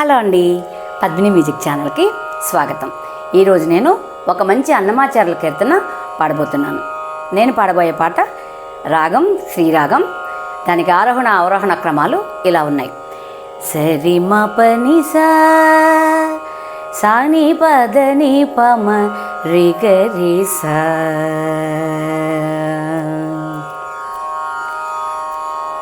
Hello అండి. Padmini music ఛానల్కి స్వాగతం. ఈరోజు నేను ఒక మంచి అన్నమాచారుల కీర్తన పాడబోతున్నాను. నేను పాడబోయే పాట రాగం శ్రీరాగం దానికి ఆరోహణ అవరోహణ క్రమాలు ఇలా ఉన్నాయి. సరి మ పని సా సాని పదని పమ రి గరి సా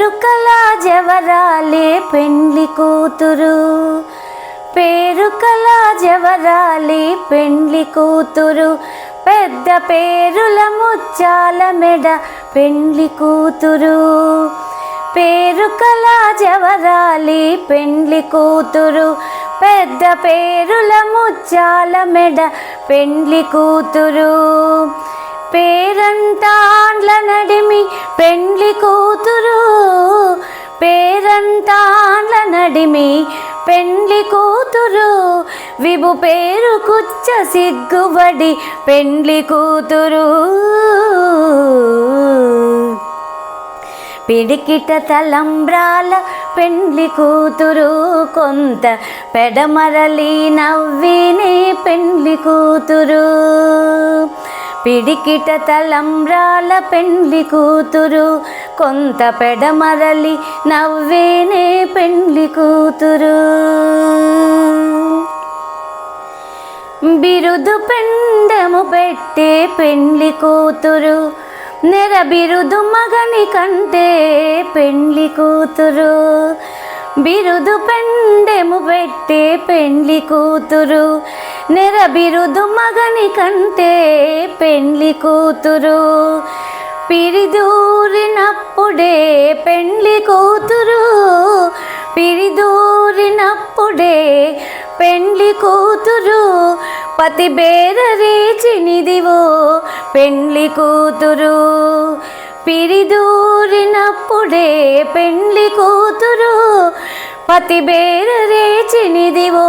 పేరుకల జవరాలే పెండ్లి కూతురు. పేరుకల జవరాలే జవరాలి పెండ్లి కూతురు. పెద్ద పేరుల ముచ్చాల మెడ పెండ్లి కూతురు. పేరుకల జవరాలి పెండ్లి కూతురు. పెద్ద పేరుల ముచ్చాల మెడ పెండ్లి కూతురు. పేరంతా నడిమి పెండ్లి కూతురు పేరంటాండ్ల నడిమి పెండ్లి కూతురు. విభు పేరు కుచ్చ సిగ్గుబడి పెండ్లి కూతురు. పిడికిట తలంబ్రాల పెండ్లి కూతురు కొంత పెడమరలి నవ్వినే పెండ్లి కూతురు. పిడికిట తలంబ్రాల పెండ్లి కూతురు కొంత పెడమరలి నవ్వేనే పెండ్లి కూతురు. బిరుదు పెండము పెట్టే పెండ్లి కూతురు నెర బిరుదు మగని కంటే పెండ్లి కూతురు. బిరుదు పెండెము పెట్టే పెండ్లి కూతురు నెరబిరుదు మగని కంటే పెండ్లి కూతురు. పిరిదూరినప్పుడే పెండ్లి కూతురు. పిరిదూరినప్పుడే పెండ్లి కూతురు. పతి బేరరేచినిదివో పెండ్లి కూతురు. పిరిదూరినప్పుడే పెండ్లి కూతురు. పతి బేరరేచినిదివో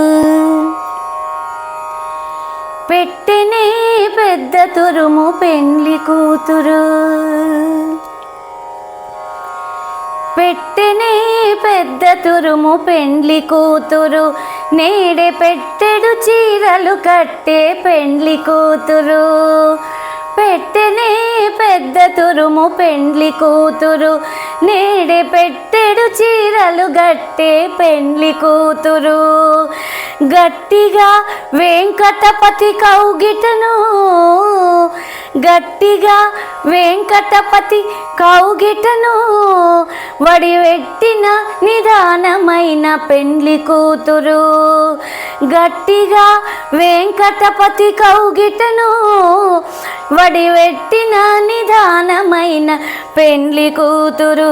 తురుము పెండ్లి కూతురు. పెట్టెనే పెద్ద తురుము పెండ్లి కూతురు. నేడే పెట్టెడు చీరలు కట్టే పెండ్లి కూతురు. పెట్టెనే పెద్ద తురుము పెండ్లి కూతురు. నేడే పెట్టెడు చీరలు గట్టే పెండ్లి కూతురు. గట్టిగా వెంకటపతి కౌగిటను. గట్టిగా వెంకటపతి కౌగిటను. వడివెట్టిన నిదానమైన పెండ్లి కూతురు. గట్టిగా వెంకటపతి కౌగిటను. వడివెట్టిన నిదానమైన పెండ్లి కూతురు.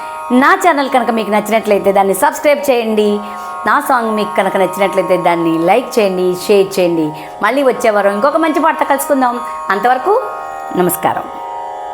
నా ఛానల్ కనుక మీకు నచ్చినట్లయితే దాన్ని సబ్స్క్రైబ్ చేయండి. నా సాంగ్ మీకు కనుక నచ్చినట్లయితే దాన్ని లైక్ చేయండి షేర్ చేయండి. మళ్ళీ వచ్చేవారం ఇంకొక మంచి పాట కలుసుకుందాం. అంతవరకు నమస్కారం.